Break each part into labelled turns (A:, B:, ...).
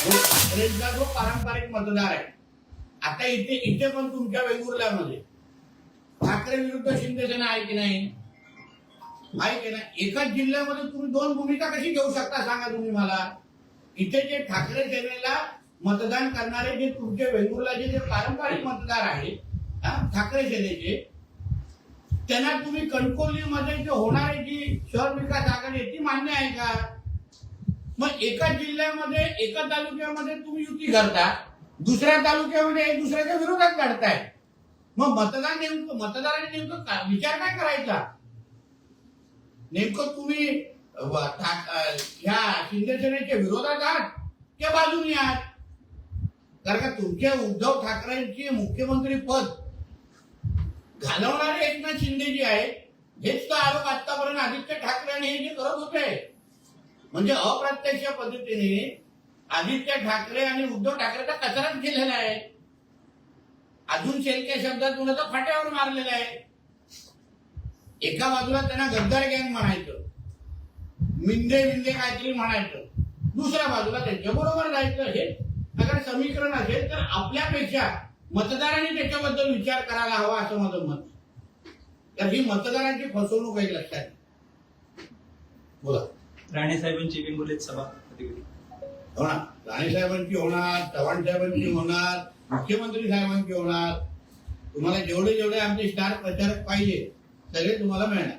A: जो जो पारंपरिक मतदार आहे. आता इथे इथे पण तुमच्या वेंगुर्ल्यामध्ये. ठाकरे विरुद्ध शिंदेसेना आहे की नाही? आहे की नाही? एकाच जिल्ह्यामध्ये तुम्ही दोन भूमिका कशी घेऊ शकता सांगा तुम्ही मला? इथे जे ठाकरे सेनेला मतदान करणारे जे तुमचे वेंगुर्लाचे जे पारंपरिक मतदार आहेत ठाकरे सेनेचे त्यांना तुम्ही कणकोलीमध्ये जे होणारे जी शहर विकास आघाडी आहे ती मान्य आहे का? मग एका जिल्ह्यामध्ये एका तालुक्यामध्ये तुम्ही युती करता दुसऱ्या तालुक्यामध्ये एक दुसऱ्याच्या विरोधात काढताय मग मतदान नेमकं मतदाराने नेमकं विचार काय करायचा? नेमकं तुम्ही ह्या शिंदेसेनेच्या विरोधात आहात त्या बाजूनी आहात? कारण का तुमच्या उद्धव ठाकरेंचे मुख्यमंत्री पद घालवणारे एकनाथ शिंदे जे आहेत हेच तर आरोप आतापर्यंत आदित्य ठाकरे आणि हे जे करत होते. म्हणजे अप्रत्यक्ष पद्धतीने आदित्य ठाकरे आणि उद्धव ठाकरेचा कचराच केलेला आहे अजून शेलक्या शब्दातून तर फाट्यावर मारलेला आहे एका बाजूला त्यांना गद्दार गँग म्हणायचं. मिंदे मिंदे काहीतरी म्हणायचं. दुसऱ्या बाजूला त्यांच्या बरोबर जायचं. हे अगर समीकरण असेल तर आपल्यापेक्षा मतदारांनी त्याच्याबद्दल विचार करायला हवा असं माझं मत तर ही मतदारांची फसवणूक आहे लक्षात. बोला.
B: राणे साहेबांची वेंगुर्लेत सभा कधी कधी
A: होणार राणे साहेबांची होणार चव्हाण साहेबांची होणार मुख्यमंत्री साहेबांची होणार. तुम्हाला जेवढे जेवढे आमचे स्टार प्रचारक पाहिजे सगळे तुम्हाला मिळणार.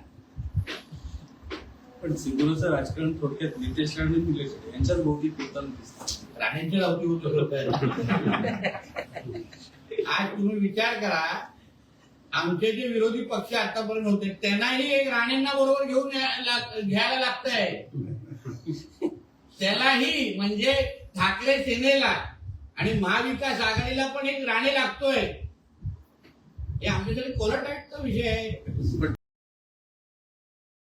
C: पण सिंधुदुर्गचं राजकारण थोडक्यात नितेश राणे निलेश राणे यांच्याच भोवती फिरताना दिसतं.
A: राणेंची लावती होत आज तुम्ही विचार करा आमचे जे विरोधी पक्ष आतापर्यंत होते त्यांनाही एक राणेंना बरोबर घेऊन घ्यायला लागतंय. त्यालाही म्हणजे ठाकरे सेनेला आणि महाविकास आघाडीला पण एक राणे लागतोय. हे आमच्यासाठी कोलटाटचा विषय आहे.